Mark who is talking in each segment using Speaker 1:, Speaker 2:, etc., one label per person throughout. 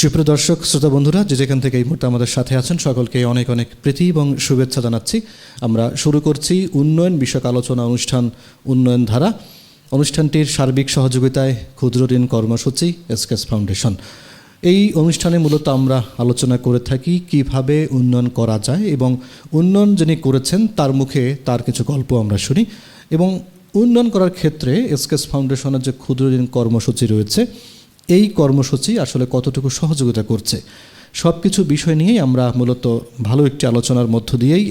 Speaker 1: সুপ্রিয় দর্শক, শ্রোতা বন্ধুরা, যে যেখান থেকে এই মুহূর্তে আমাদের সাথে আছেন, সকলকে অনেক অনেক প্রীতি এবং শুভেচ্ছা জানাচ্ছি। আমরা শুরু করছি উন্নয়ন বিষয়ক আলোচনা অনুষ্ঠান উন্নয়ন ধারা। অনুষ্ঠানটির সার্বিক সহযোগিতায় ক্ষুদ্র ঋণ কর্মসূচি এসকেস ফাউন্ডেশন। এই অনুষ্ঠানে মূলত আমরা আলোচনা করে থাকি কীভাবে উন্নয়ন করা যায় এবং উন্নয়ন যিনি করেছেন, তার মুখে তার কিছু গল্প আমরা শুনি এবং উন্নয়ন করার ক্ষেত্রে এসকেস ফাউন্ডেশনের যে ক্ষুদ্র ঋণ কর্মসূচি রয়েছে এই কর্মসূচি আসলে কতটুকু সহযোগিতা করছে? সব কিছু বিষয় নিয়েই আমরা মূলত ভালো একটি আলোচনার মধ্য দিয়েই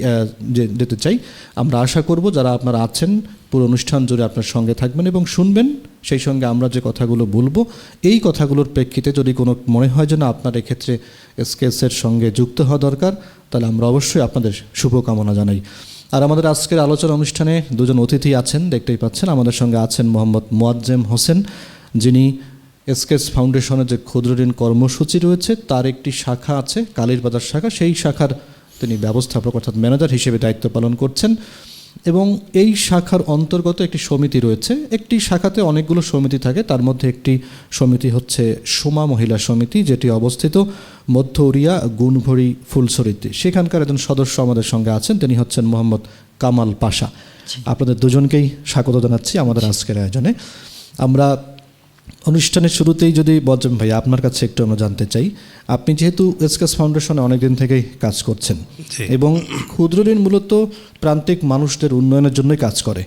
Speaker 1: যেতে চাই। আমরা আশা করব যারা আপনারা আছেন, পুরো অনুষ্ঠান জুড়ে আপনার সঙ্গে থাকবেন এবং শুনবেন, সেই সঙ্গে আমরা যে কথাগুলো বলব, এই কথাগুলোর প্রেক্ষিতে যদি কোনো মনে হয় যে না আপনার এক্ষেত্রে এসকেএসের সঙ্গে যুক্ত হওয়া দরকার, তাহলে আমরা অবশ্যই আপনাদের শুভকামনা জানাই। আর আমাদের আজকের আলোচনা অনুষ্ঠানে দুজন অতিথি আছেন, দেখতেই পাচ্ছেন, আমাদের সঙ্গে আছেন মোহাম্মদ মোয়াজ্জেম হোসেন, যিনি এসকেস ফাউন্ডেশনের যে ক্ষুদ্র ঋণ কর্মসূচি রয়েছে তার একটি শাখা আছে কালীরবাজার শাখা। সেই শাখার তিনি ব্যবস্থাপক অর্থাৎ ম্যানেজার হিসেবে দায়িত্ব পালন করছেন এবং এই শাখার অন্তর্গত একটি সমিতি রয়েছে। একটি শাখাতে অনেকগুলো সমিতি থাকে তার মধ্যে একটি সমিতি হচ্ছে সোমা মহিলা সমিতি যেটি অবস্থিত মধ্য উড়িয়া গুণভরি ফুলসরিতে সেখানকার একজন সদস্য আমাদের সঙ্গে আছেন তিনি হচ্ছেন মোহাম্মদ কামাল পাশা। আপনাদের দুজনকেই স্বাগত জানাচ্ছি আমাদের আজকের আয়োজনে। আমরা অনুষ্ঠানের শুরুতেই যদি বজ্রম ভাই আপনার কাছে একটু আমরা জানতে চাই। আপনি যেহেতু এসকেস ফাউন্ডেশনে অনেকদিন থেকেই কাজ করছেন এবং ক্ষুদ্র ঋণ মূলত প্রান্তিক মানুষদের উন্নয়নের জন্যই কাজ করে।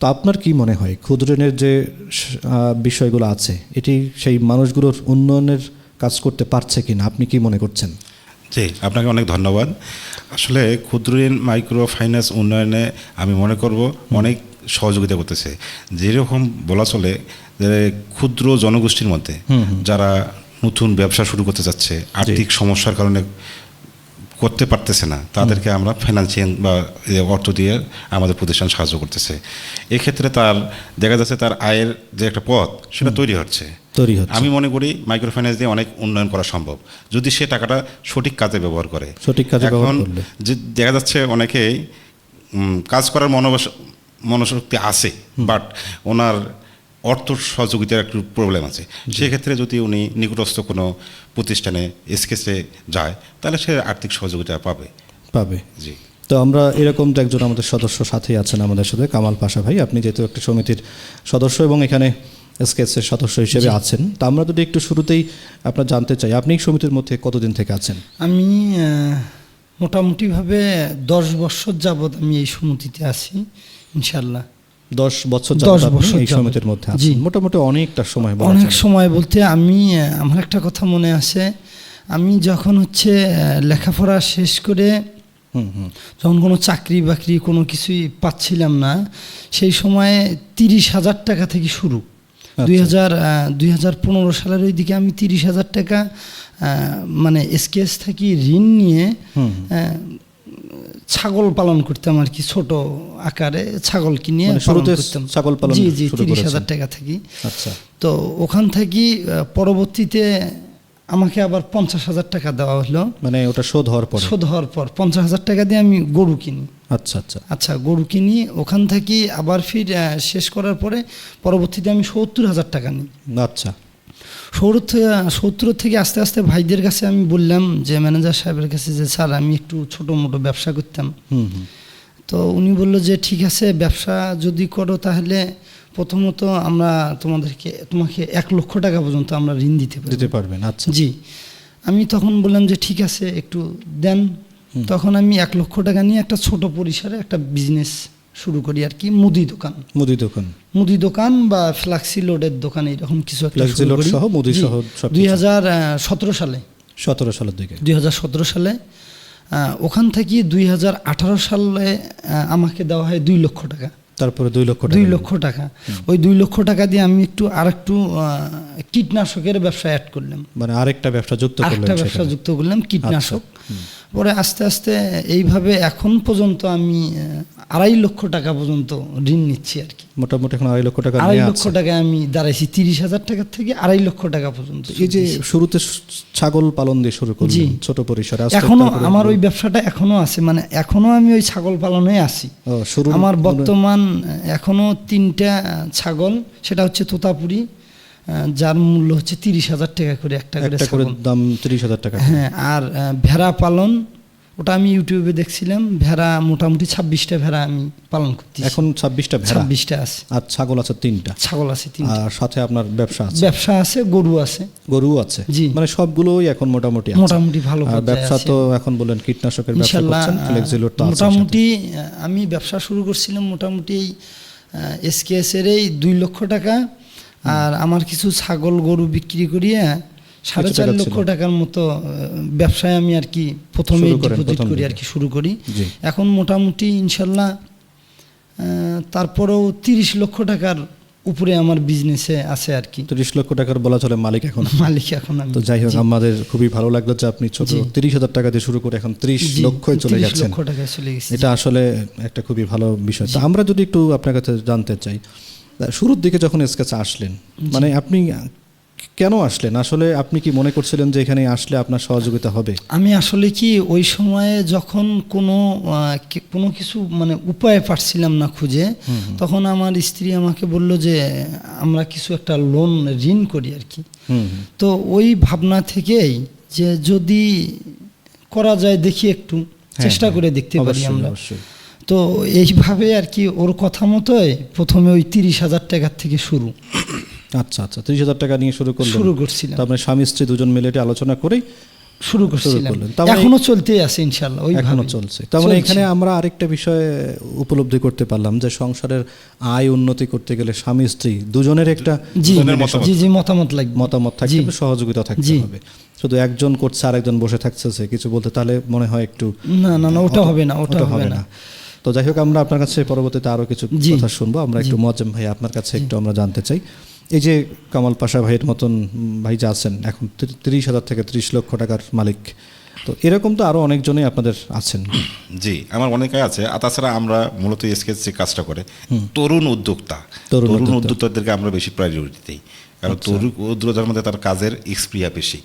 Speaker 1: তো আপনার কি মনে হয় ক্ষুদ্র ঋণের যে বিষয়গুলো আছে এটি সেই মানুষগুলোর উন্নয়নের কাজ করতে পারছে কিনা? আপনি কি মনে করছেন?
Speaker 2: জি আপনাকে অনেক ধন্যবাদ। আসলে ক্ষুদ্র ঋণ মাইক্রো ফাইন্যান্স উন্নয়নে আমি মনে করব অনেক সহযোগিতা করতেছে। যেরকম বলা চলে যে ক্ষুদ্র জনগোষ্ঠীর মধ্যে যারা নতুন ব্যবসা শুরু করতে যাচ্ছে আর্থিক সমস্যার কারণে করতে পারতেছে না তাদেরকে আমরা ফাইন্যান্সিয়াল বা অর্থ দিয়ে আমাদের প্রতিষ্ঠান সাহায্য করতেছে। এক্ষেত্রে তার দেখা যাচ্ছে তার আয়ের যে একটা পথ সেটা তৈরি হচ্ছে।
Speaker 1: তৈরি হচ্ছে।
Speaker 2: আমি মনে করি মাইক্রো ফাইন্যান্স দিয়ে অনেক উন্নয়ন করা সম্ভব। যদি সে টাকাটা সঠিক কাজে ব্যবহার করে।
Speaker 1: সঠিক কাজে
Speaker 2: এখন যে দেখা যাচ্ছে অনেকেই কাজ করার মনোবাস মনোশক্তি আছে বাট ওনার অর্থ সহযোগিতার একটু প্রবলেম আছে। সেক্ষেত্রে যদি উনি নিকটস্থ কোনো প্রতিষ্ঠানে এসকেসে যায় তাহলে সে আর্থিক সহযোগিতা পাবে।
Speaker 1: পাবে।
Speaker 2: জি।
Speaker 1: তো আমরা এরকম তো একজন আমাদের সদস্য সাথেই আছেন আমাদের সাথে কামাল পাশা ভাই। আপনি যেহেতু একটা সমিতির সদস্য এবং এখানে স্কেচের সদস্য হিসেবে আছেন তা আমরা যদি একটু শুরুতেই আপনার জানতে চাই আপনি সমিতির মধ্যে কতদিন থেকে আছেন?
Speaker 3: আমি মোটামুটিভাবে দশ বছর যাবৎ আমি এই সমিতিতে আছি। ইনশাল্লাহ
Speaker 1: দশ বছর
Speaker 3: দশ বছর
Speaker 1: এই। সমিতির মধ্যে
Speaker 3: জি।
Speaker 1: মোটামুটি অনেকটা সময়
Speaker 3: অনেক সময় বলতে আমি আমার একটা কথা মনে আছে। আমি যখন হচ্ছে লেখাপড়া শেষ করে যখন কোনো চাকরি বাকরি কোনো কিছুই পাচ্ছিলাম না সেই সময়ে তিরিশ হাজার টাকা থেকে শুরু।
Speaker 1: আচ্ছা।
Speaker 3: দুই হাজার দুই হাজার পনেরো সালের ওই দিকে আমি তিরিশ হাজার টাকা মানে এসকেএস থেকে ঋণ নিয়ে ছাগল পালন করতাম আর কি ছোট আকারে ছাগল কিনে
Speaker 1: মানে
Speaker 3: পালন
Speaker 1: শুরুতে
Speaker 3: করতাম।
Speaker 1: ছাগল পালন
Speaker 3: জি জি তিরিশ হাজার টাকা থেকে।
Speaker 1: আচ্ছা।
Speaker 3: তো ওখান থেকে পরবর্তীতে আমাকে আবার পঞ্চাশ হাজার টাকা দেওয়া হলো।
Speaker 1: মানে ওটা শোধ হওয়ার পর?
Speaker 3: শোধ হওয়ার পর পঞ্চাশ হাজার টাকা দিয়ে আমি গরু কিনি।
Speaker 1: আচ্ছা আচ্ছা।
Speaker 3: আচ্ছা গরু কিনি ওখান থেকে আবার ফির শেষ করার পরে পরবর্তীতে আমি সত্তর হাজার টাকা নিই।
Speaker 1: আচ্ছা।
Speaker 3: সত্তর থেকে সত্তর থেকে আস্তে আস্তে ভাইদের কাছে আমি বললাম যে ম্যানেজার সাহেবের কাছে যে স্যার আমি একটু ছোটো মোটো ব্যবসা করতাম। তো উনি বলল যে ঠিক আছে ব্যবসা যদি করো তাহলে প্রথমত আমরা তোমাদেরকে তোমাকে এক লক্ষ টাকা পর্যন্ত আমরা ঋণ দিতে
Speaker 1: দিতে পারবেন আচ্ছা।
Speaker 3: জি। আমি তখন বললাম যে ঠিক আছে একটু দেন। তখন আমি এক লক্ষ টাকা নিয়ে একটা ছোট পরিসরে একটা বিজনেস শুরু করি আর কি মুদি দোকান।
Speaker 1: মুদি দোকান।
Speaker 3: মুদি দোকান বা ফ্লাক্সি লোডের দোকান এরকম কিছু একটা
Speaker 1: ফ্লেক্সি লোড সহ মুদি সহ
Speaker 3: দুই হাজার সতেরো সালে।
Speaker 1: সতেরো সালের দিকে।
Speaker 3: দুই হাজার সতেরো সালে ওখান থেকে দুই হাজার আঠারো সালে আমাকে দেওয়া হয় দুই লক্ষ টাকা।
Speaker 1: তারপরে দুই লক্ষ
Speaker 3: দুই লক্ষ টাকা। ওই দুই লক্ষ টাকা দিয়ে আমি একটু আর একটু কীটনাশকের ব্যবসা অ্যাড করলাম।
Speaker 1: মানে আরেকটা ব্যবসা যুক্ত করলেন
Speaker 3: আরেকটা ব্যবসা যুক্ত করলাম কীটনাশক। পরে আস্তে আস্তে এইভাবে এখন পর্যন্ত আমি আড়াই লক্ষ টাকা পর্যন্ত ঋণ নিচ্ছি আর কি।
Speaker 1: মোটামুটি এখন আড়াই লক্ষ টাকা
Speaker 3: আড়াই লক্ষ টাকা আমি দাঁড়াইছি তিরিশ হাজার টাকা থেকে আড়াই লক্ষ টাকা পর্যন্ত
Speaker 1: এই যে শুরুতে ছাগল পালন দিয়ে শুরু
Speaker 3: করছি
Speaker 1: ছোট পরিসরে এখনও
Speaker 3: আমার ওই ব্যবসাটা এখনও আছে মানে এখনও আমি ওই ছাগল পালনে আছি। আমার বর্তমান এখনও তিনটা ছাগল সেটা হচ্ছে তোতাপুরি যার মূল্য হচ্ছে তিরিশ হাজার টাকা করে একটা করে
Speaker 1: দাম তিরিশ হাজার টাকা
Speaker 3: হ্যাঁ আর ভেড়া পালন ওটা আমি ইউটিউবে দেখছিলাম ভেড়া মোটামুটি ছাব্বিশটা ভেড়া আমি পালন করছি
Speaker 1: এখন ছাব্বিশটা ভেড়া?
Speaker 3: ছাব্বিশটা আছে।
Speaker 1: আর ছাগল আছে তিনটা?
Speaker 3: ছাগল আছে তিন
Speaker 1: আর সাথে আপনার ব্যবসা আছে?
Speaker 3: ব্যবসা আছে গরু আছে।
Speaker 1: গরু আছে?
Speaker 3: জি।
Speaker 1: মানে সবগুলোই এখন মোটামুটি
Speaker 3: মোটামুটি ভালো
Speaker 1: আর ব্যবসা তো এখন বলেন কীটনাশকের ব্যবসা করছেন তো
Speaker 3: মোটামুটি আমি ব্যবসা শুরু করছিলাম মোটামুটি এসকেএস এর এই দুই লক্ষ টাকা। আর আমার কিছু ছাগল গরু বিক্রি করিয়ে সাড়ে চার লক্ষ টাকার মতো ব্যবসায় আমি আর কি প্রথমে ডিপোজিট করি আর কি শুরু করি। এখন মোটামুটি ইনশাল্লাহ তারপরেও তিরিশ লক্ষ টাকার উপরে আমার বিজনেসে আছে আর কি।
Speaker 1: তিরিশ লক্ষ টাকার বলা চলে মালিক এখন।
Speaker 3: মালিক এখন
Speaker 1: তো যাই হোক আমাদের খুবই ভালো লাগল যে আপনি ছোট তিরিশ হাজার টাকা দিয়ে শুরু করে এখন ত্রিশ
Speaker 3: জি,
Speaker 1: চলে
Speaker 3: 30
Speaker 1: গেছেন।
Speaker 3: লক্ষ চলে গেছি।
Speaker 1: এটা আসলে একটা খুবই ভালো বিষয়। তো আমরা যদি একটু আপনার কাছে জানতে চাই শুরুর দিকে যখন এসকেছে আসলেন মানে আপনি কেন আসলেন? আসলে আপনি কি মনে করছিলেন যে এখানে আসলে আপনার সহযোগিতা হবে?
Speaker 3: আমি আসলে কি ওই সময়ে যখন কোনো কোনো কিছু মানে উপায় পাচ্ছিলাম না খুঁজে তখন আমার স্ত্রী আমাকে বলল যে আমরা কিছু একটা লোন ঋণ করি আর কি। তো ওই ভাবনা থেকেই যে যদি করা যায় দেখি একটু
Speaker 1: হ্যাঁ,
Speaker 3: চেষ্টা
Speaker 1: হ্যাঁ,
Speaker 3: করে দেখতে পারি আমরা। তো এইভাবে আর কি ওর কথা মতোই প্রথমে ওই তিরিশ হাজার টাকার থেকে শুরু।
Speaker 1: আচ্ছা আচ্ছা ত্রিশ হাজার টাকা নিয়ে শুরু করলেন।
Speaker 3: শুরু করছিলাম।
Speaker 1: তার মানে স্বামী স্ত্রী দুজন মিলে এটা আলোচনা করেই
Speaker 3: শুরু করছিলাম।
Speaker 1: মানে-
Speaker 3: এখনও চলতেই আছে ইনশাল্লাহ ওই
Speaker 1: এখনও চলছে। তার মানে এখানে আমরা আরেকটা বিষয় উপলব্ধি করতে পারলাম যে সংসারের আয় উন্নতি করতে গেলে স্বামী স্ত্রী দুজনের একটা
Speaker 3: জি
Speaker 2: মতামত।
Speaker 3: জি জি মতামত লাগবে।
Speaker 1: মতামত। হবে সহযোগিতা থাকতে হবে। শুধু একজন করছে আরেকজন বসে থাকছে কিছু বলতে তাহলে মনে হয় একটু
Speaker 3: না না না ওটা হবে না ওটা হবে না।
Speaker 1: তো যাই হোক আমরা আপনার কাছে পরবর্তীতে আরও কিছু কথা শুনব। আমরা একটু মজম ভাই আপনার কাছে একটু আমরা জানতে চাই। এই যে কামাল পাশা ভাইয়ের মতন ভাই যা আছেন এখন তিরিশ হাজার থেকে ত্রিশ লক্ষ টাকার মালিক তো এরকম তো আরও অনেকজনই আপনাদের আছেন।
Speaker 2: জি আমার অনেকে আছে। আর তাছাড়া আমরা মূলত স্কেচ যে কাজটা করে তরুণ উদ্যোক্তা।
Speaker 1: তরুণ
Speaker 2: তরুণ উদ্যোক্তাদেরকে আমরা বেশি প্রায়োরিটি দিই। কারণ তরুণ উদ্যোক্তার মধ্যে তার কাজের এক্সপ্রিয়া বেশি।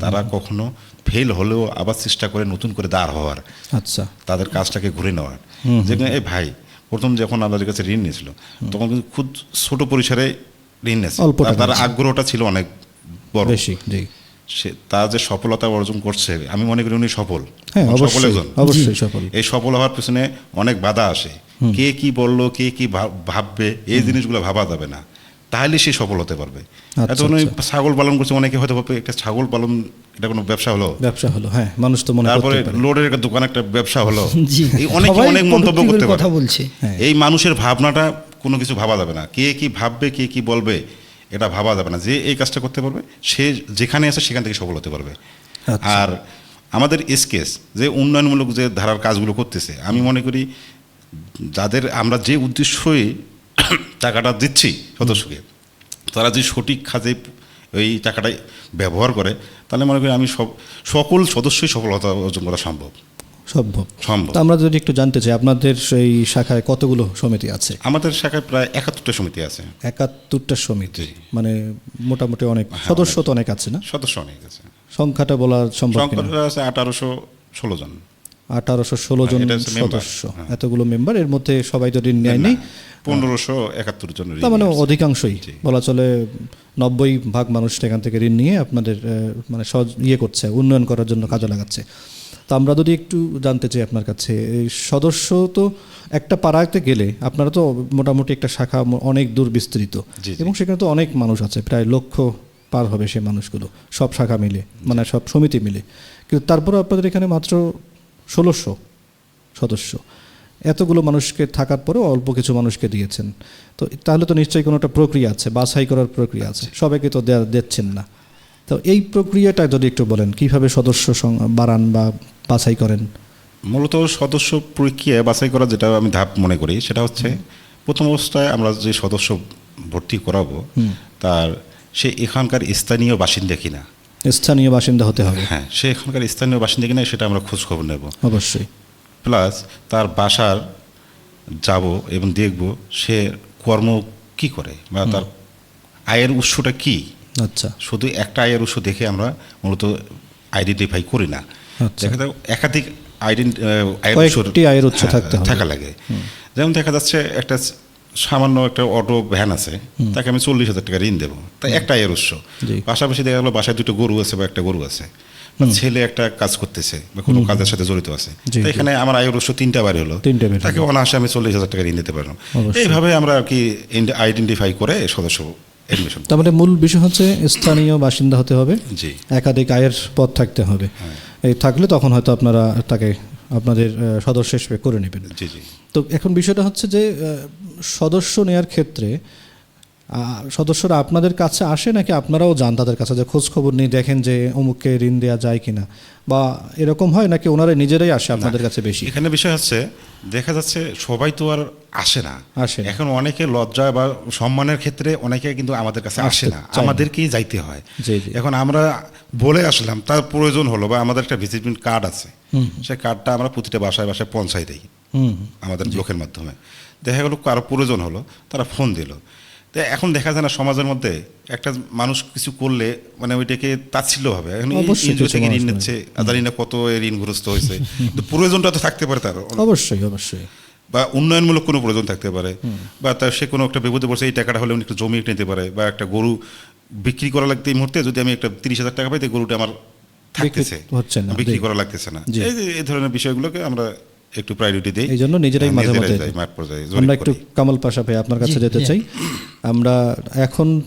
Speaker 2: তারা কখনো ফেল হলেও আবার চেষ্টা করে নতুন করে দাঁড় হওয়ার
Speaker 1: আচ্ছা।
Speaker 2: তাদের কাজটাকে ঘুরে নেওয়ার। যেখানে এই ভাই প্রথম যখন আমাদের কাছে ঋণ নিয়েছিল তখন কিন্তু খুব ছোট পরিসরে ঋণ নিয়েছে। তার আগ্রহটা ছিল অনেক বড়।
Speaker 1: বেশি জি।
Speaker 2: সে তার যে সফলতা অর্জন করছে আমি মনে করি উনি সফল।
Speaker 1: হ্যাঁ
Speaker 2: সফল একজন।
Speaker 1: অবশ্যই সফল।
Speaker 2: এই সফল হওয়ার পিছনে অনেক বাধা আসে। কে কি বলল কে কি ভাব- ভাববে এই জিনিসগুলো ভাবা যাবে না। তাহলে সে সফল হতে পারবে।
Speaker 1: আচ্ছা,
Speaker 2: এত উনি ছাগল পালন করছে অনেকে হয়তো ভাববে একটা ছাগল পালন এটা কোনো ব্যবসা হলো?
Speaker 1: ব্যবসা হলো হ্যাঁ মানুষ তো মনে
Speaker 2: তারপরে লোডের একটা দোকান একটা ব্যবসা হলো। এই অনেকে অনেক মন্তব্য করতে
Speaker 3: কথা বলছে।
Speaker 1: হ্যাঁ।
Speaker 2: এই মানুষের ভাবনাটা কোনো কিছু ভাবা যাবে না। কে কি ভাববে কে কি বলবে এটা ভাবা যাবে না। যে এই কাজটা করতে পারবে সে যেখানে আছে সেখান থেকে সফল হতে পারবে।
Speaker 1: আচ্ছা।
Speaker 2: আর আমাদের এসকেস যে উন্নয়নমূলক যে ধারার কাজগুলো করতেছে আমি মনে করি যাদের আমরা যে উদ্দেশ্যই টাকাটা দিচ্ছি সদস্যকে। তারা যদি সঠিক কাজে ওই টাকাটা ব্যবহার করে তাহলে মনে করি আমি সব সকল সদস্যই সফলতা অর্জন করা সম্ভব।
Speaker 1: সম্ভব।
Speaker 2: সম্ভব।
Speaker 1: আমরা যদি একটু জানতে চাই আপনাদের সেই শাখায় কতগুলো সমিতি আছে?
Speaker 2: আমাদের শাখায় প্রায় একাত্তরটা সমিতি আছে।
Speaker 1: একাত্তরটা সমিতি মানে মোটামুটি অনেক
Speaker 2: হ্যাঁ,
Speaker 1: সদস্য তো অনেক আছে না?
Speaker 2: সদস্য অনেক আছে।
Speaker 1: সংখ্যাটা বলা সম্ভব
Speaker 2: সংকটটা আছে আঠারোশো ষোলো জন।
Speaker 1: আঠারোশো ষোলো জন
Speaker 2: হচ্ছে member,
Speaker 1: সদস্য।
Speaker 2: হ্যাঁ।
Speaker 1: এতগুলো মেম্বার এর মধ্যে সবাই তো ঋণ নেয়নি
Speaker 2: পনেরোশো একাত্তর জন
Speaker 1: তার মানে অধিকাংশই বলা চলে নব্বই ভাগ মানুষ এখান থেকে ঋণ নিয়ে আপনাদের মানে সহজ ইয়ে করছে উন্নয়ন করার জন্য কাজে লাগাচ্ছে। তো আমরা যদি একটু জানতে চাই আপনার কাছে এই সদস্য তো একটা পাড়াতে গেলে আপনারা তো মোটামুটি একটা শাখা অনেক দূর বিস্তৃত। এবং সেখানে তো অনেক মানুষ আছে প্রায় লক্ষ পার হবে সেই মানুষগুলো সব শাখা মিলে মানে সব সমিতি মিলে। কিন্তু তারপরে আপনাদের এখানে মাত্র ষোলোশো সদস্য। এতগুলো মানুষকে থাকার পরেও অল্প কিছু মানুষকে দিয়েছেন। তো তাহলে তো নিশ্চয়ই কোনো একটা প্রক্রিয়া আছে বাছাই করার প্রক্রিয়া আছে। সবাইকে তো দেয়া দিচ্ছেন না। তো এই প্রক্রিয়াটা যদি একটু বলেন কীভাবে সদস্য বাড়ান বা বাছাই করেন?
Speaker 2: মূলত সদস্য প্রক্রিয়া বাছাই করা যেটা আমি ধাপ মনে করি সেটা হচ্ছে প্রথম অবস্থায় আমরা যে সদস্য ভর্তি করাবো তার সে এখানকার স্থানীয় বাসিন্দা কিনা।
Speaker 1: স্থানীয় বাসিন্দা হতে হবে।
Speaker 2: হ্যাঁ সে এখানকার স্থানীয় বাসিন্দা কিনা সেটা আমরা খোঁজ খবর নেব।
Speaker 1: অবশ্যই।
Speaker 2: প্লাস তার বাসার যাব এবং দেখব সে কর্ম কি করে বা তার আয়ের উৎসটা কি।
Speaker 1: আচ্ছা।
Speaker 2: শুধু একটা আয়ের উৎস দেখে আমরা মূলত আইডেন্টিফাই করি না।
Speaker 1: আচ্ছা।
Speaker 2: দেখা যায় একাধিক আইডেন্টি আয়ের উৎস
Speaker 1: উৎস
Speaker 2: হ্যাঁ,
Speaker 1: থাকতে
Speaker 2: থাকা লাগে। যেমন দেখা যাচ্ছে একটা সামান্য একটা অটো ভ্যান আছে তাকে আমি চল্লিশ হাজার টাকা ঋণ দেবো। তাই একটা আয়ের উৎস। পাশাপাশি দেখা গেলো বাসায় দুটো গরু আছে বা একটা গরু আছে। ছেলে একটা কাজ করতেছে বা কোনো কাজের সাথে জড়িত আছে। এখানে আমার আয়ের উৎস তিনটা বাড়ি হলো।
Speaker 1: তিনটা
Speaker 2: তাকে অনায়াসে আমি চল্লিশ হাজার টাকা ঋণ দিতে পারলাম। এইভাবে আমরা আর কি আইডেন্টিফাই করে সদস্য এডমিশন
Speaker 1: তার মানে মূল বিষয় হচ্ছে স্থানীয় বাসিন্দা হতে হবে।
Speaker 2: জি।
Speaker 1: একাধিক আয়ের পথ থাকতে হবে। এই থাকলে তখন হয়তো আপনারা তাকে আপনাদের সদস্য হিসেবে করে নেবেন।
Speaker 2: জি জি।
Speaker 1: তো এখন বিষয়টা হচ্ছে যে সদস্য নেয়ার ক্ষেত্রে সদস্যরা আপনাদের কাছে আসে নাকি আপনারাও যান তাদের কাছে? যে খোঁজ খবর নিয়ে দেখেন যে অমুককে ঋণ দেওয়া যায় কিনা। বা এরকম হয় নাকি ওনারা নিজেরাই আসে আপনাদের কাছে বেশি?
Speaker 2: এখানে বিষয় হচ্ছে দেখা যাচ্ছে সবাই তো আর আসে না।
Speaker 1: আসে
Speaker 2: এখন অনেকে লজ্জা বা সম্মানের ক্ষেত্রে অনেকে কিন্তু আমাদের কাছে আসে না। আমাদেরকেই যাইতে হয়। এখন আমরা বলে আসলাম তার প্রয়োজন হলো বা আমাদের একটা ভিজিটিং কার্ড আছে। সেই কার্ডটা আমরা প্রতিটা বাসায় বাসায় পৌঁছাই দিই। আমাদের লোকের মাধ্যমে। দেখা গেলো কারও প্রয়োজন হলো তারা ফোন দিল। তো এখন দেখা যায় না সমাজের মধ্যে একটা মানুষ কিছু করলে মানে ওইটাকে তাচ্ছিল্য হবে এখন থেকে ঋণ নিচ্ছে জানি না কত ঋণগ্রস্ত হয়েছে। কিন্তু প্রয়োজনটা তো থাকতে পারে তার।
Speaker 1: অবশ্যই অবশ্যই।
Speaker 2: বা উন্নয়নমূলক কোনো প্রয়োজন থাকতে পারে। বা তার সে কোনো একটা বিপদে পড়ছে এই টাকাটা হলে উনি একটা জমি নিতে পারে বা একটা গরু বিক্রি করা লাগতে এই মুহূর্তে যদি আমি একটা তিরিশ হাজার টাকা পাই তো গরুটা আমার থাকতেছে। বিক্রি করা লাগতেছে না। এই ধরনের বিষয়গুলোকে আমরা একটু প্রায়োরিটি দিই।
Speaker 1: এই জন্য নিজেরাই
Speaker 2: হ্যাঁ,
Speaker 1: মাঝে মাঝে
Speaker 2: মাঠ পর্যায়ে
Speaker 1: আমরা একটু কামাল পাশা ভাই আপনার কাছে যেতে চাই। আমরা এখন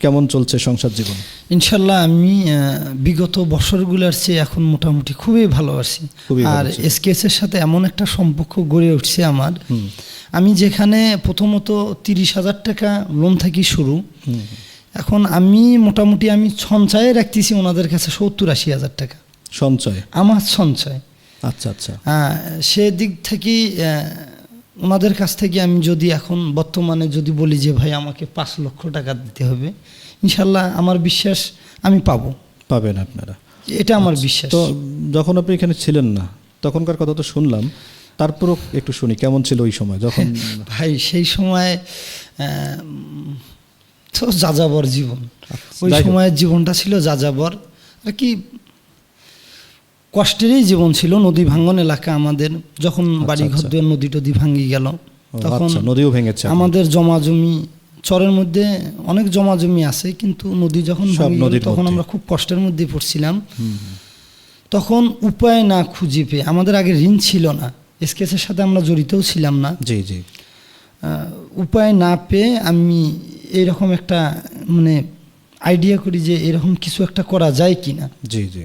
Speaker 1: কেমন চলছে সংসার জীবন?
Speaker 3: ইনশাল্লাহ আমি আহ, বিগত বছরগুলোর চেয়ে এখন মোটামুটি খুবই ভালো আছি। আর। এসকেএসের সাথে এমন একটা সম্পর্ক গড়ে উঠছে আমার। আমি যেখানে প্রথমত তিরিশ হাজার টাকা লোন থাকি শুরু। এখন আমি মোটামুটি আমি সঞ্চয়ে রাখতেছি ওনাদের কাছে সত্তর আশি হাজার টাকা।
Speaker 1: সঞ্চয়?
Speaker 3: আমার সঞ্চয়।
Speaker 1: আচ্ছা আচ্ছা।
Speaker 3: হ্যাঁ সেদিক থেকে ওনাদের কাছ থেকে আমি যদি এখন বর্তমানে যদি বলি যে ভাই আমাকে পাঁচ লক্ষ টাকা দিতে হবে ইনশাল্লাহ আমার বিশ্বাস আমি পাবো।
Speaker 1: পাবেন আপনারা।
Speaker 3: এটা আমার বিশ্বাস।
Speaker 1: তো যখন আপনি এখানে ছিলেন না তখনকার কথা তো শুনলাম তারপরও একটু শুনি কেমন ছিল ওই সময়? যখন
Speaker 3: ভাই সেই সময় আহ, তো যাযাবর জীবন। ওই সময়ের জীবনটা ছিল যাযাবর। আর কি কষ্টেরই জীবন ছিল নদী ভাঙ্গন এলাকা আমাদের। যখন বাড়ি ঘর
Speaker 1: আচ্ছা।
Speaker 3: দুয়ার নদী টদী ভাঙ্গি গেল তখন
Speaker 1: আচ্ছা নদীও ভেঙেছে
Speaker 3: আমাদের জমা জমি চরের মধ্যে অনেক জমা জমি আছে কিন্তু নদী যখন তখন আমরা খুব কষ্টের মধ্যে পড়ছিলাম। তখন উপায় না খুঁজে পেয়ে আমাদের আগে ঋণ ছিল না এসকেসের সাথে আমরা জড়িতও ছিলাম না।
Speaker 1: জি জি।
Speaker 3: উপায় না পেয়ে আমি এরকম একটা মানে আইডিয়া করি যে এরকম কিছু একটা করা যায় কি না
Speaker 1: জি জি।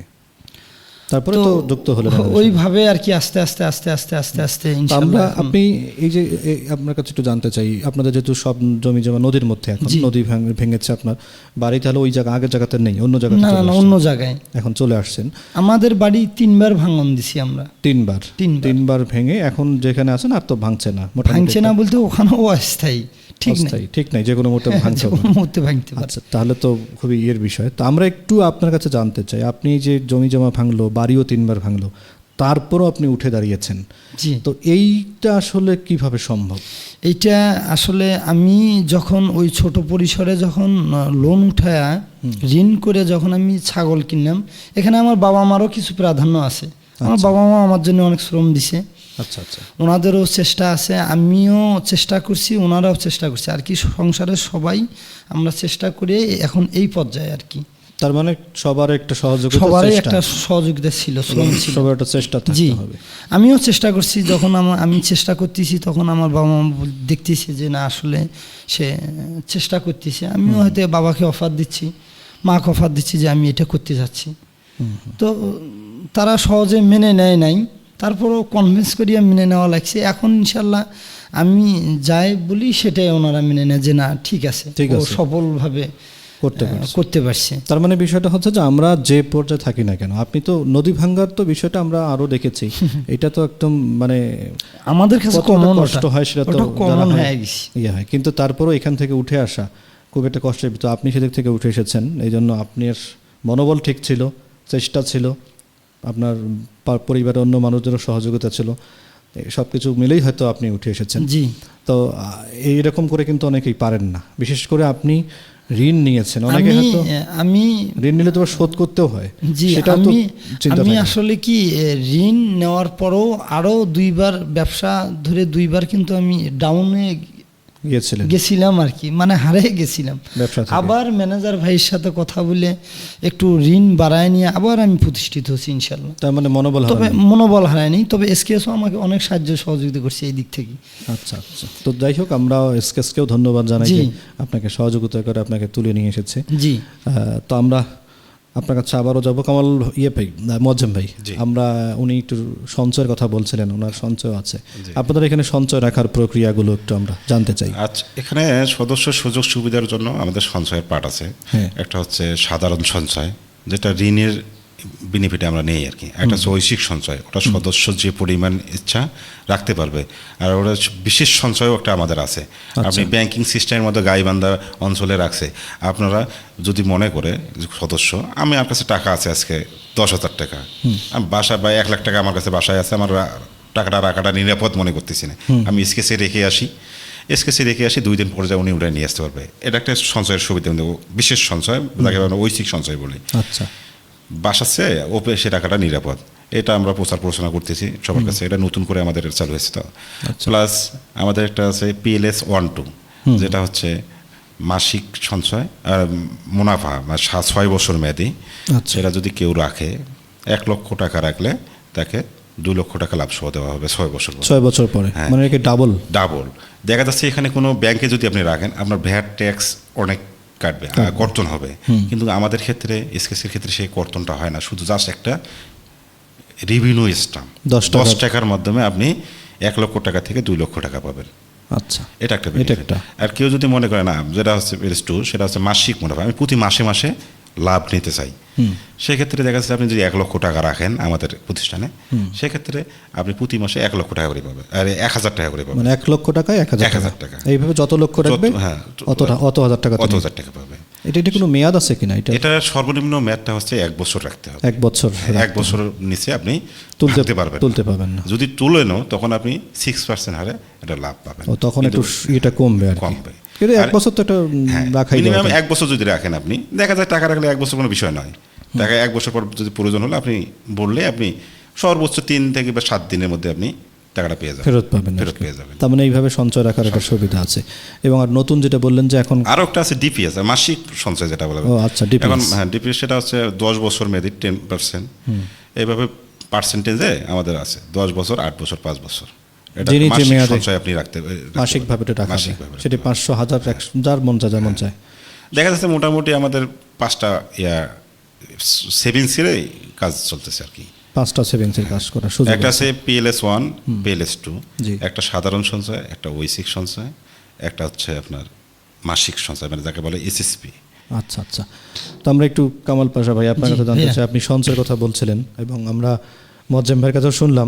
Speaker 1: তারপরে তো যুক্ত হলেন
Speaker 3: ওইভাবে আর কি আস্তে আস্তে আস্তে আস্তে আস্তে আস্তে
Speaker 1: আমরা আপনি এই যে আপনার কাছে একটু জানতে চাই আপনাদের যেহেতু সব জমি জমা নদীর মধ্যে এখন নদী ভেঙেছে আপনার বাড়ি তাহলে ওই জায়গা আগের জায়গাতে নেই অন্য জায়গাতে
Speaker 3: না। অন্য জায়গায়।
Speaker 1: এখন চলে আসছেন।
Speaker 3: আমাদের বাড়ি তিনবার ভাঙন দিছি আমরা।
Speaker 1: তিনবার?
Speaker 3: তিনবার।
Speaker 1: তিনবার ভেঙে এখন যেখানে আছেন আর তো ভাঙছে না
Speaker 3: ভাঙছে না বলতে ওখানেও অস্থায়ী। ঠিক না
Speaker 1: অস্থায়ী, ঠিক নাই যে কোনো মুহূর্তে ভাঙতে
Speaker 3: মুহূর্তে ভাঙতে
Speaker 1: আচ্ছা তাহলে তো খুবই ইয়ের বিষয়। তো আমরা একটু আপনার কাছে জানতে চাই আপনি যে জমি জমা ভাঙলো বাড়িও তিনবার ভাঙলো তারপরও আপনি উঠে দাঁড়িয়েছেন।
Speaker 3: জি।
Speaker 1: তো এইটা আসলে কীভাবে সম্ভব?
Speaker 3: এইটা আসলে আমি যখন ওই ছোট পরিসরে যখন লোন উঠায়া ঋণ করে যখন আমি ছাগল কিনলাম এখানে আমার বাবা মারও কিছু প্রাধান্য আছে। আমার
Speaker 1: আচ্ছা।
Speaker 3: বাবা মা আমার জন্য অনেক শ্রম দিছে।
Speaker 1: আচ্ছা আচ্ছা।
Speaker 3: ওনাদেরও চেষ্টা আছে আমিও চেষ্টা করছি ওনারাও চেষ্টা করছে। আর কি সংসারের সবাই আমরা চেষ্টা করে এখন এই পর্যায়ে আর কি।
Speaker 1: তার মানে সবার একটা সহযোগিতা
Speaker 3: সবারই
Speaker 1: চেষ্টা।
Speaker 3: একটা সহযোগিতা ছিল শ্রম ছিল।
Speaker 1: সবার একটা চেষ্টা
Speaker 3: জি।
Speaker 1: হবে।
Speaker 3: আমিও চেষ্টা করছি যখন আমার আমি চেষ্টা করতেছি তখন আমার বাবা মা দেখতেছে যে না আসলে সে চেষ্টা করতেছে। আমিও হয়তো বাবাকে অফার দিচ্ছি মাকে অফার দিচ্ছি যে আমি এটা করতে যাচ্ছি। তো তারা সহজে মেনে নেয় নাই। তারপরও কনভিন্স করিয়া মেনে নেওয়া লাগছে। এখন ইনশাল্লাহ আমি যাই বলি সেটাই ওনারা মেনে নেয় যে না ঠিক আছে। সফলভাবে
Speaker 1: করতে
Speaker 3: করতে পারছে।
Speaker 1: তার মানে বিষয়টা হচ্ছে যে আমরা যে পর্যায়ে থাকি না কেন আপনি তো নদী ভাঙ্গার তো বিষয়টা আমরা আরও দেখেছি। এটা তো একদম মানে
Speaker 3: আমাদের কাছে কমন
Speaker 1: কষ্ট হয় সেটা তো
Speaker 3: কমন
Speaker 1: হয়ে
Speaker 3: গেছে।
Speaker 1: ইয়ে হয়। কিন্তু তারপরও এখান থেকে উঠে আসা খুব একটা কষ্টের তো আপনি সেদিক থেকে উঠে এসেছেন। এই জন্য আপনার মনোবল ঠিক ছিল চেষ্টা ছিল। আপনার পরিবারের অন্য মানুষদেরও সহযোগিতা ছিল। সব কিছু মিলেই হয়তো আপনি উঠে এসেছেন।
Speaker 3: জি।
Speaker 1: তো এইরকম করে কিন্তু অনেকেই পারেন না। বিশেষ করে আপনি ঋণ নিয়েছেন। অনেকে
Speaker 3: আমি
Speaker 1: হয়তো
Speaker 3: আমি
Speaker 1: ঋণ নিলে তো শোধ করতেও হয়।
Speaker 3: জি আমি আমি আসলে কি ঋণ নেওয়ার পরও আরও দুইবার ব্যবসা ধরে দুইবার কিন্তু আমি ডাউনে
Speaker 1: গিয়েছিলেন
Speaker 3: গেছিলাম আর কি মানে হারে গেছিলাম। আবার ম্যানেজার ভাইয়ের সাথে কথা বলে একটু ঋণ বাড়ায় নিয়ে আবার আমি প্রতিষ্ঠিত হচ্ছি ইনশাল্লাহ
Speaker 1: তার মানে মনোবল
Speaker 3: তবে মনোবল হারায়নি তবে এসকেএসও আমাকে অনেক সাহায্য সহযোগিতা করছে এই দিক থেকে।
Speaker 1: আচ্ছা আচ্ছা। তো যাই হোক আমরা এসকেসকেও ধন্যবাদ জানাই আপনাকে সহযোগিতা করে আপনাকে তুলে নিয়ে এসেছে।
Speaker 3: জি।
Speaker 1: তো আমরা আপনার কাছে আবারও যাব কামাল ইয়ে ভাই মজ্জেম ভাই। আমরা উনি একটু সঞ্চয়ের কথা বলছিলেন ওনার সঞ্চয় আছে। আপনাদের এখানে সঞ্চয় রাখার প্রক্রিয়াগুলো একটু আমরা জানতে চাই।
Speaker 2: আচ্ছা এখানে সদস্য সুযোগ সুবিধার জন্য আমাদের সঞ্চয়ের পার্ট আছে।
Speaker 1: হ্যাঁ।
Speaker 2: একটা হচ্ছে সাধারণ সঞ্চয় যেটা ঋণের বেনিফিটে আমরা নেই আর কি। একটা হচ্ছে ঐশিক সঞ্চয় ওটা সদস্য যে পরিমাণ ইচ্ছা রাখতে পারবে। আর ওটা বিশেষ সঞ্চয়ও একটা আমাদের আছে। আপনি ব্যাংকিং সিস্টেমের মধ্যে গাইবান্ধা অঞ্চলে রাখছে। আপনারা যদি মনে করে সদস্য আমি আমার কাছে টাকা আছে আজকে দশ হাজার টাকা। আমি বাসা বা এক লাখ টাকা আমার কাছে বাসায় আছে আমার টাকাটা রাখাটা নিরাপদ মনে করতেছি না। আমি স্কেচে রেখে আসি। এসকেসি রেখে আসি দুই দিন পরে যা উনি উঠে নিয়ে আসতে পারবে। এটা একটা সঞ্চয়ের সুবিধা বিশেষ সঞ্চয় যাকে আমরা ঐচ্ছিক সঞ্চয় বলি।
Speaker 1: আচ্ছা।
Speaker 2: বাসাচ্ছে ওপে সে টাকাটা নিরাপদ। এটা আমরা প্রচার প্রচারণা করতেছি সবার কাছে। এটা নতুন করে আমাদের চালু হয়েছে তো। প্লাস আমাদের একটা আছে পিএলএস ওয়ান টু যেটা হচ্ছে মাসিক সঞ্চয় আর মুনাফা মানে ছয় বছর মেয়াদি।
Speaker 1: আচ্ছা।
Speaker 2: সেটা যদি কেউ রাখে এক লক্ষ টাকা রাখলে তাকে দুই লক্ষ টাকা লাভ সহ দেওয়া হবে ছয় বছর
Speaker 1: ছয় বছর পরে।
Speaker 2: হ্যাঁ।
Speaker 1: মানে ডাবল
Speaker 2: ডাবল দেখা যাচ্ছে এখানে কোনো ব্যাংকে যদি আপনি রাখেন আপনার ভ্যাট ট্যাক্স অনেক কাটবে কর্তন হবে। কিন্তু আমাদের ক্ষেত্রে স্কেচের ক্ষেত্রে সেই কর্তনটা হয় না। শুধু জাস্ট একটা রেভিনিউ স্টাম্প
Speaker 1: দশ।
Speaker 2: দশ টাকার মাধ্যমে আপনি এক লক্ষ টাকা থেকে দুই লক্ষ টাকা পাবেন।
Speaker 1: আচ্ছা।
Speaker 2: এটা একটা
Speaker 1: এটা একটা।
Speaker 2: আর কেউ যদি মনে করে না যেটা হচ্ছে স্টোর সেটা হচ্ছে মাসিক মুনাফা। আমি প্রতি মাসে মাসে লাভ নিতে চাই। সেক্ষেত্রে দেখা যাচ্ছে আপনি যদি এক লক্ষ টাকা রাখেন আমাদের প্রতিষ্ঠানে সেক্ষেত্রে আপনি প্রতি মাসে এক লক্ষ টাকা করে পাবেন আর এক হাজার টাকা করে পাবেন।
Speaker 1: মানে এক লক্ষ টাকায় এক হাজার টাকা।
Speaker 2: টাকা।
Speaker 1: এইভাবে যত লক্ষ রাখবে
Speaker 2: হ্যাঁ,
Speaker 1: অত অত হাজার টাকা তুমি-
Speaker 2: হাজার টাকা পাবে
Speaker 1: এটা এটা কোনো মেয়াদ আছে কিনা? এটা
Speaker 2: এটা সর্বনিম্ন মেয়াদটা হচ্ছে এক বছর রাখতে হবে।
Speaker 1: এক বছর
Speaker 2: এক বছর নিচে আপনি
Speaker 1: তুলতে
Speaker 2: তুলতে পারবেন
Speaker 1: তুলতে পারবেন না।
Speaker 2: যদি তুলেনও তখন আপনি সিক্স পার্সেন্ট হারে এটা লাভ পাবেন।
Speaker 1: তখন একটু এটা কমবে আর
Speaker 2: কমবে।
Speaker 1: কিন্তু এক বছর তো একটা
Speaker 2: হ্যাঁ,
Speaker 1: রাখাই
Speaker 2: minimum এক বছর যদি রাখেন আপনি দেখা যায় টাকা রাখলে এক বছর কোনো বিষয় নয়। টাকা এক বছর পর যদি প্রয়োজন হলে আপনি বললে আপনি সর্বোচ্চ তিন থেকে বা সাত দিনের মধ্যে আপনি টাকাটা পেয়ে যাবেন
Speaker 1: ফেরত পাবেন
Speaker 2: ফেরত পেয়ে যাবেন।
Speaker 1: তার মানে এইভাবে সঞ্চয় রাখার একটা সুবিধা আছে। এবং আর নতুন যেটা বললেন যে এখন
Speaker 2: আরও একটা আছে ডিপিএস মাসিক সঞ্চয় যেটা বলা
Speaker 1: ও, আচ্ছা, DPS
Speaker 2: এখন হ্যাঁ ডিপিএস সেটা হচ্ছে দশ বছর মেয়াদি টেন পার্সেন্ট। এইভাবে পার্সেন্টেজে আমাদের আছে দশ বছর আট বছর পাঁচ বছর।
Speaker 1: যিনি যে মেয়াদে-
Speaker 2: আপনি রাখতে
Speaker 1: মাসিকভাবে। টাকা সেটি পাঁচশো হাজার যার মন চায় যেমন চায়।
Speaker 2: দেখা যাচ্ছে মোটামুটি আমাদের পাঁচটা ইয়া সেভিংসেরই কাজ চলতেছে আর কি।
Speaker 1: পাঁচটা সেভিংসের কাজ করার সুযোগ
Speaker 2: একটা
Speaker 1: আছে।
Speaker 2: পিএলএস ওয়ান পিএলএস টু একটা সাধারণ সঞ্চয় একটা ঐশিক সঞ্চয় একটা হচ্ছে আপনার মাসিক সঞ্চয় মানে যাকে বলে এসএসপি
Speaker 1: আচ্ছা আচ্ছা। তো আমরা একটু কামাল পাশা ভাই আপনার কথা জানতে চাই। আপনি সঞ্চয়ের কথা বলছিলেন এবং আমরা মজ্জেম ভাইয়ের কাছেও শুনলাম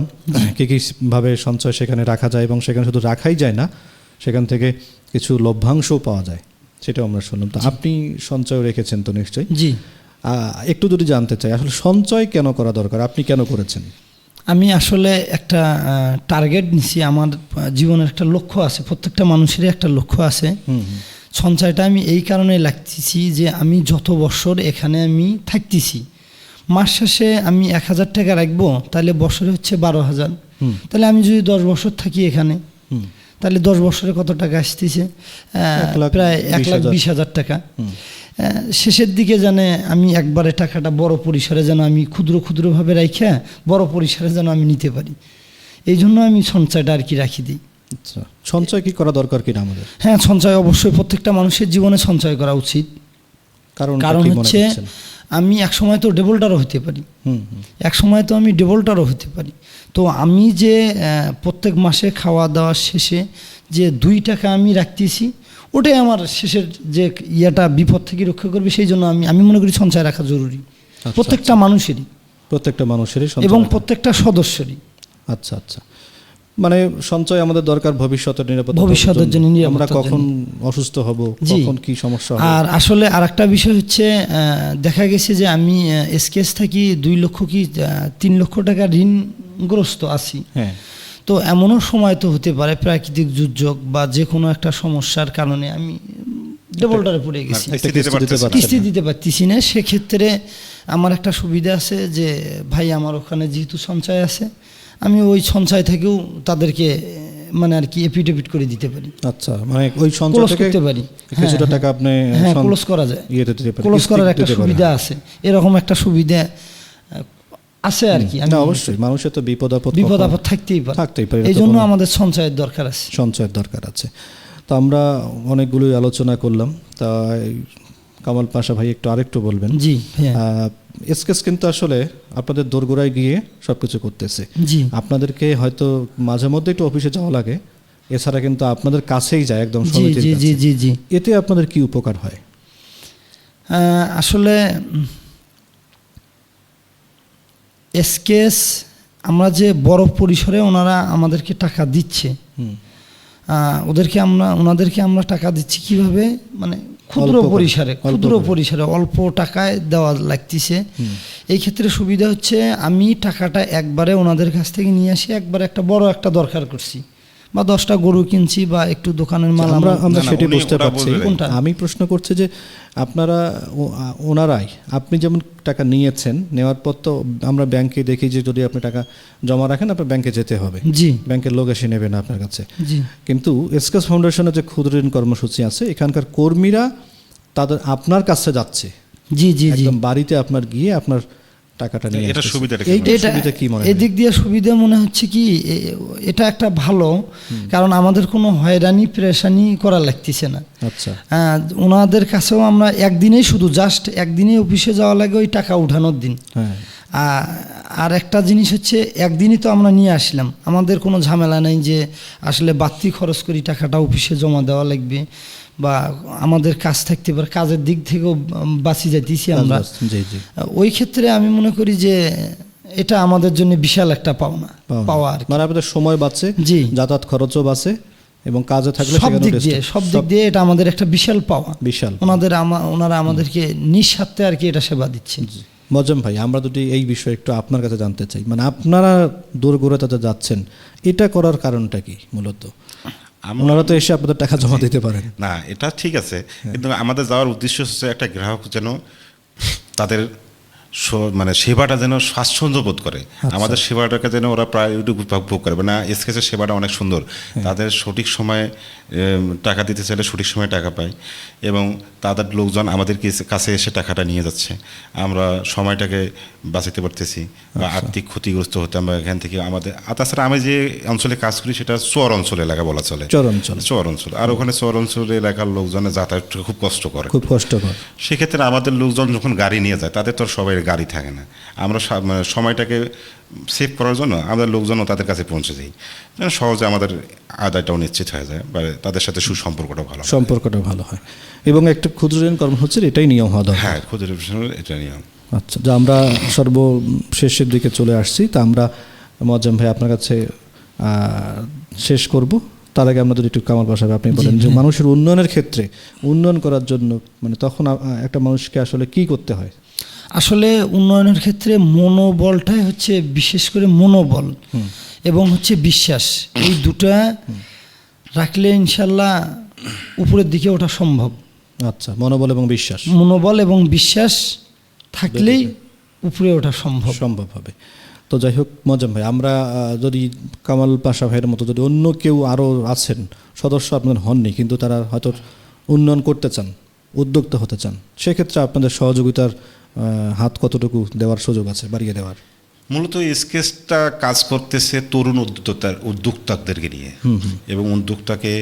Speaker 1: কী কীভাবে সঞ্চয় সেখানে রাখা যায় এবং সেখানে শুধু রাখাই যায় না সেখান থেকে কিছু লভ্যাংশও পাওয়া যায় সেটাও আমরা শুনলাম। তো আপনি সঞ্চয় রেখেছেন তো নিশ্চয়ই?
Speaker 3: জি।
Speaker 1: একটু যদি জানতে চাই আসলে সঞ্চয় কেন করা দরকার? আপনি কেন করেছেন?
Speaker 3: আমি আসলে একটা টার্গেট নিছি আমার জীবনের একটা লক্ষ্য আছে প্রত্যেকটা মানুষেরই একটা লক্ষ্য আছে। সঞ্চয়টা আমি এই কারণে লাগতেছি যে আমি যত বছর এখানে আমি থাকতেছি মাস শেষে আমি এক হাজার টাকা রাখব তাহলে বছরে হচ্ছে বারো হাজার। তাহলে আমি যদি দশ বছর থাকি এখানে তাহলে দশ বছরে কত টাকা আসতেছে? প্রায় এক লাখ। বিশ হাজার টাকা। শেষের দিকে জানে আমি একবারে টাকাটা বড় পরিসরে যেন আমি ক্ষুদ্র ক্ষুদ্রভাবে রাখা বড় পরিসরে যেন আমি নিতে পারি। এই জন্য আমি সঞ্চয়টা আর কি রাখি দিই।
Speaker 1: আচ্ছা। সঞ্চয় কি করা দরকার কিনা আমাদের?
Speaker 3: হ্যাঁ সঞ্চয় অবশ্যই প্রত্যেকটা মানুষের জীবনে সঞ্চয় করা উচিত।
Speaker 1: কারণ
Speaker 3: কারণ হচ্ছে আমি এক সময় তো ডেবলটারও হতে পারি।
Speaker 1: হুম হুম।
Speaker 3: এক সময় তো আমি ডেবলটারও হতে পারি। তো আমি যে প্রত্যেক মাসে খাওয়া দাওয়া শেষে যে দুই টাকা আমি রাখতেছি ওটাই আমার শেষের যে ইয়েটা বিপদ থেকে রক্ষা করবে সেই জন্য আমি আমি মনে করি সঞ্চয় রাখা জরুরি। প্রত্যেকটা মানুষেরই।
Speaker 1: প্রত্যেকটা মানুষেরই
Speaker 3: এবং প্রত্যেকটা সদস্যেরই।
Speaker 1: আচ্ছা আচ্ছা। মানে সঞ্চয় আমাদের দরকার ভবিষ্যতের নিরাপত্তা
Speaker 3: ভবিষ্যতের জন্য।
Speaker 1: আমরা কখন অসুস্থ হব
Speaker 3: জি।
Speaker 1: কখন কি সমস্যা হবে?
Speaker 3: আর আসলে আর একটা বিষয় হচ্ছে আহ, দেখা গেছে যে আমি এসকেস থাকি দুই লক্ষ কি তিন লক্ষ টাকা ঋণগ্রস্ত আছি।
Speaker 1: হ্যাঁ।
Speaker 3: তো এমনও সময় তো হতে পারে প্রাকৃতিক দুর্যোগ বা যে কোনো একটা সমস্যার কারণে আমি ডেবলটারে পড়ে গেছি।
Speaker 2: কিস্তি দিতে
Speaker 3: পারতেছি না। সেক্ষেত্রে আমার একটা সুবিধা আছে যে ভাই আমার ওখানে যেহেতু সঞ্চয় আছে আমি ওই সঞ্চয় থেকেও তাদেরকে মানে আর কি এপিডেপিট করে দিতে পারি।
Speaker 1: আচ্ছা মানে ওই সঞ্চয়
Speaker 3: করতে পারি।
Speaker 1: কিছুটা
Speaker 3: হ্যাঁ,
Speaker 1: টাকা আপনি
Speaker 3: হ্যাঁ ক্লোজ করা যায়। ক্লোজ করার একটা সুবিধা আছে। এরকম একটা সুবিধা আছে আর কি।
Speaker 1: না অবশ্যই মানুষের তো বিপদ আপদ
Speaker 3: বিপদ আপদ থাকতেই পারে।
Speaker 1: থাকতেই পারে,
Speaker 3: এই জন্য আমাদের সঞ্চয়ের দরকার আছে।
Speaker 1: সঞ্চয়ের দরকার আছে। তো আমরা অনেকগুলোই আলোচনা করলাম। তা এই কামাল পাশা ভাই একটু আরেকটু বলবেন।
Speaker 3: জি হ্যাঁ।
Speaker 1: এসকেস কিন্তু আসলে আপনাদের দোরগোড়ায় গিয়ে সবকিছু করতেছে। আপনাদেরকে হয়তো মাঝে মধ্যে একটু অফিসে যাওয়া লাগে এছাড়া কিন্তু আপনাদের কাছেই যায় একদম
Speaker 3: জি জি জি জি জি।
Speaker 1: এতে আপনাদের কি উপকার হয়?
Speaker 3: আসলে এসকেস আমরা যে বড় পরিসরে ওনারা আমাদেরকে টাকা দিচ্ছে ওদেরকে আমরা ওনাদেরকে আমরা টাকা দিচ্ছি কীভাবে? মানে ক্ষুদ্র পরিসরে ক্ষুদ্র। পরিসরে অল্প টাকায় দেওয়া লাগতেছে। এই ক্ষেত্রে সুবিধা হচ্ছে আমি টাকাটা একবারে ওনাদের কাছ থেকে নিয়ে আসি একবারে একটা বড় একটা দরকার করছি। বা দশটা গরু কিনছি বা একটু দোকানের মাল
Speaker 1: আমরা
Speaker 3: আমার-
Speaker 1: আমরা
Speaker 2: না, না,
Speaker 1: সেটি বুঝতে পারছি।
Speaker 3: কোনটা?
Speaker 1: আমি প্রশ্ন করছি যে আপনারা ওনারাই আপনি যেমন টাকা নিয়েছেন নেওয়ার পর তো আমরা ব্যাংকে দেখি যে যদি আপনি টাকা জমা রাখেন আপনার ব্যাংকে যেতে হবে।
Speaker 3: জি।
Speaker 1: ব্যাংকের লোক এসে নেবে না আপনার কাছে।
Speaker 3: জি।
Speaker 1: কিন্তু এসকেস ফাউন্ডেশনের যে ক্ষুদ্র ঋণ কর্মসূচি আছে এখানকার কর্মীরা তাদের আপনার কাছে যাচ্ছে।
Speaker 3: জি জি জি।
Speaker 1: একদম বাড়িতে আপনার গিয়ে আপনার টাকাটা নিয়ে
Speaker 2: এটা সুবিধাটা কি
Speaker 3: এটা
Speaker 1: সুবিধা কি মনে হয়?
Speaker 3: এদিক দিয়ে সুবিধা মনে হচ্ছে কি এটা একটা ভালো কারণ আমাদের কোনো হয়রানি প্রেশানি করা লাগতেছে না।
Speaker 1: আচ্ছা।
Speaker 3: ওনাদের কাছেও আমরা একদিনেই শুধু জাস্ট একদিনেই অফিসে যাওয়া লাগে ওই টাকা উঠানোর দিন।
Speaker 1: হ্যাঁ।
Speaker 3: আর একটা জিনিস হচ্ছে একদিনই তো আমরা নিয়ে আসলাম। আমাদের কোনো ঝামেলা নেই যে আসলে বাড়তি খরচ করি টাকাটা অফিসে জমা দেওয়া লাগবে। বা আমাদের কাজ থাকতে পারে কাজের দিক থেকেও বাঁচি যাইতেছি আমরা। ওই ক্ষেত্রে আমি মনে করি যে এটা আমাদের জন্য বিশাল একটা পাওনা
Speaker 1: পাওয়া
Speaker 3: পাওয়া আর
Speaker 1: মানে আপনাদের সময় বাঁচে
Speaker 3: জি।
Speaker 1: যাতায়াত খরচও বাঁচে এবং কাজে থাকলে
Speaker 3: সব দিক দিয়ে সব দিক দিয়ে এটা আমাদের একটা বিশাল পাওয়া।
Speaker 1: বিশাল
Speaker 3: ওনাদের ওনারা আমাদেরকে নিঃস্বার্থে আর কি এটা সেবা দিচ্ছে
Speaker 1: মজম ভাই আমরা দুটি এই বিষয়ে একটু আপনার কাছে জানতে চাই মানে আপনারা দূরগোড়ে তাতে যাচ্ছেন এটা করার কারণটা কি মূলত?
Speaker 2: আমরা-
Speaker 1: তো এসে আপনাদের টাকা জমা দিতে পারেন।
Speaker 2: না এটা ঠিক আছে। কিন্তু আমাদের যাওয়ার উদ্দেশ্য হচ্ছে একটা গ্রাহক যেন তাদের মানে সেবাটা যেন স্বাচ্ছন্দ্য বোধ করে। আমাদের সেবাটাকে যেন ওরা প্রায়োরিটি ভোগ করে। না এসকেসের সেবাটা অনেক সুন্দর তাদের সঠিক সময়ে টাকা দিতে চাইলে সঠিক সময়ে টাকা পায় এবং তাদের লোকজন আমাদের কাছে- এসে টাকাটা নিয়ে যাচ্ছে। আমরা সময়টাকে বাঁচাতে পারতেছি বা আর্থিক ক্ষতিগ্রস্ত হতে আমরা এখান থেকে আমাদের আর তাছাড়া আমি যে অঞ্চলে কাজ করি সেটা চর অঞ্চল এলাকা বলা চলে।
Speaker 1: চর অঞ্চল।
Speaker 2: চর অঞ্চল। আর ওখানে চর অঞ্চল এলাকার লোকজনের যাতায়াত খুব কষ্ট করে
Speaker 1: খুব কষ্টকর।
Speaker 2: সেক্ষেত্রে আমাদের লোকজন যখন গাড়ি নিয়ে যায় তাদের তো আর সবাই গাড়ি থাকে না। আমরা মানে সময়টাকে সেভ করার জন্য আমাদের লোকজনও তাদের কাছে পৌঁছে যাই। যেন সহজে আমাদের আদায়টাও নিশ্চিত হয়ে যায় বা তাদের সাথে সুসম্পর্কটা ভালো।
Speaker 1: সম্পর্কটা ভালো হয়। এবং একটা ক্ষুদ্র ঋণ কর্মসূচির এটাই নিয়ম হওয়া দরকার।
Speaker 2: হ্যাঁ ক্ষুদ্র ব্যবসায়ের এটা নিয়ম।
Speaker 1: আচ্ছা যা আমরা সর্ব শেষের দিকে চলে আসছি তা আমরা মজ্জাম ভাই আপনার কাছে শেষ করব। তার আগে আমরা যদি একটু কামাল বাসাবে আপনি বলেন যে। মানুষের উন্নয়নের ক্ষেত্রে উন্নয়ন করার জন্য মানে তখন একটা মানুষকে আসলে কি করতে হয়?
Speaker 3: আসলে উন্নয়নের ক্ষেত্রে মনোবলটাই হচ্ছে বিশেষ করে মনোবল এবং হচ্ছে বিশ্বাস। এই দুটা রাখলে ইনশাল্লাহ উপরের দিকে ওঠা সম্ভব।
Speaker 1: আচ্ছা মনোবল এবং বিশ্বাস।
Speaker 3: মনোবল এবং বিশ্বাস থাকলেই উপরে ওঠা সম্ভব।
Speaker 1: সম্ভব হবে। তো যাই হোক মজাম ভাই আমরা যদি কামাল পাশা ভাইয়ের মতো যদি অন্য কেউ আরও আছেন সদস্য আপনাদের হননি কিন্তু তারা হয়তো উন্নয়ন করতে চান উদ্যোক্তা হতে চান সেক্ষেত্রে আপনাদের সহযোগিতার হাত কতটুকু দেওয়ার সুযোগ আছে বাড়িয়ে দেওয়ার?
Speaker 2: মূলত স্কেচটা কাজ করতেছে তরুণ উদ্যোক্তার উদ্যোক্তাদেরকে নিয়ে। এবং উদ্যোক্তাকে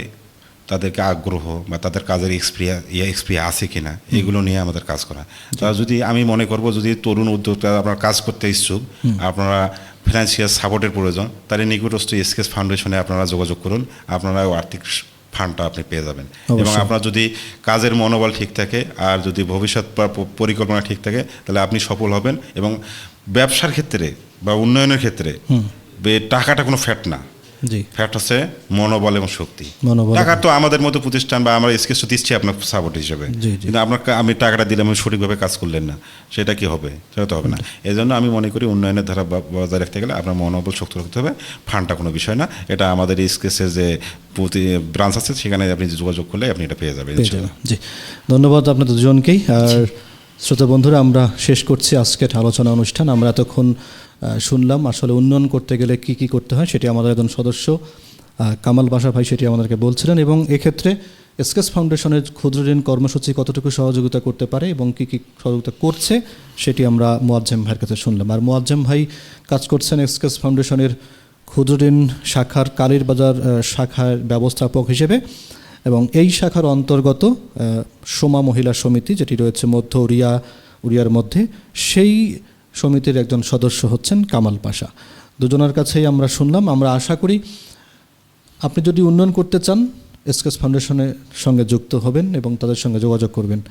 Speaker 2: তাদেরকে আগ্রহ বা তাদের কাজের এক্সপিরিয়া ইয়ে এক্সপিরিয়া আছে কি না এগুলো নিয়ে আমাদের কাজ করা। তা যদি আমি মনে করব যদি তরুণ উদ্যোক্তা আপনার কাজ করতে ইচ্ছুক আপনারা ফিনান্সিয়াল সাপোর্টের প্রয়োজন তাহলে নিকটস্থ স্কেচ ফাউন্ডেশনে আপনারা যোগাযোগ করুন আপনারা আর্থিক ফান্ডটা আপনি পেয়ে যাবেন। এবং আপনার যদি কাজের মনোবল ঠিক থাকে আর যদি ভবিষ্যৎ পরিকল্পনা ঠিক থাকে তাহলে আপনি সফল হবেন এবং ব্যবসার ক্ষেত্রে বা উন্নয়নের ক্ষেত্রে টাকাটা কোনো ফ্যাট না।
Speaker 1: জি।
Speaker 2: ফ্যাট হচ্ছে মনোবল এবং শক্তি। টাকা তো আমাদের মতো প্রতিষ্ঠান বা আমরা স্কেচ তো দিচ্ছি আপনার সাপোর্ট হিসেবে। কিন্তু আপনার আমি টাকাটা দিলাম আমি সঠিকভাবে কাজ করলেন না। সেটা কি হবে? সেটা তো হবে না। এই জন্য আমি মনে করি উন্নয়নের ধারা বজায় রাখতে গেলে আপনার মনোবল শক্ত রাখতে হবে। ফান্ডটা কোনো বিষয় না। এটা আমাদের স্কেচের যে প্রতি ব্রাঞ্চ আছে সেখানে আপনি যোগাযোগ করলে আপনি এটা পেয়ে যাবেন।
Speaker 1: জি। ধন্যবাদ আপনাদের দুজনকেই। আর শ্রোতা বন্ধুরা আমরা শেষ করছি আজকের আলোচনা অনুষ্ঠান। আমরা এতক্ষণ শুনলাম। আসলে উন্নয়ন করতে গেলে কি কি করতে হয় সেটি আমাদের একজন সদস্য কামাল বাসা ভাই সেটি আমাদেরকে বলছিলেন এবং এক্ষেত্রে এসকেস ফাউন্ডেশনের ক্ষুদ্র ঋণ কর্মসূচি কতটুকু সহযোগিতা করতে পারে এবং কী কী সহযোগিতা করছে সেটি আমরা মোয়াজ্জেম ভাইয়ের কাছে শুনলাম। আর মোয়াজ্জেম ভাই কাজ করছেন এসকেস ফাউন্ডেশনের ক্ষুদ্র ঋণ শাখার কালীর বাজার শাখার ব্যবস্থাপক হিসেবে এবং এই শাখার অন্তর্গত সোমা মহিলা সমিতি যেটি রয়েছে মধ্য উড়িয়া, উড়িয়ার মধ্যে, সেই সমিতির একজন সদস্য হচ্ছেন কামাল পাশা। দুজনের কাছেই আমরা শুনলাম। আমরা আশা করি আপনি যদি উন্নয়ন করতে চান, এসকেস ফাউন্ডেশনের সঙ্গে যুক্ত হবেন এবং তাদের সঙ্গে যোগাযোগ করবেন।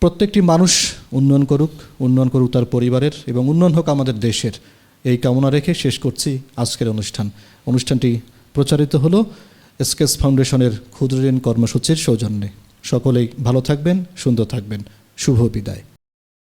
Speaker 1: প্রত্যেকটি মানুষ উন্নয়ন করুক উন্নয়ন করুক তার পরিবারের এবং উন্নয়ন হোক আমাদের দেশের। এই কামনা রেখে শেষ করছি আজকের অনুষ্ঠান। অনুষ্ঠানটি প্রচারিত হলো এসকেস ফাউন্ডেশনের ক্ষুদ্র ঋণ কর্মসূচির সৌজন্যে। সকলেই ভালো থাকবেন, সুন্দর থাকবেন। শুভ বিদায়।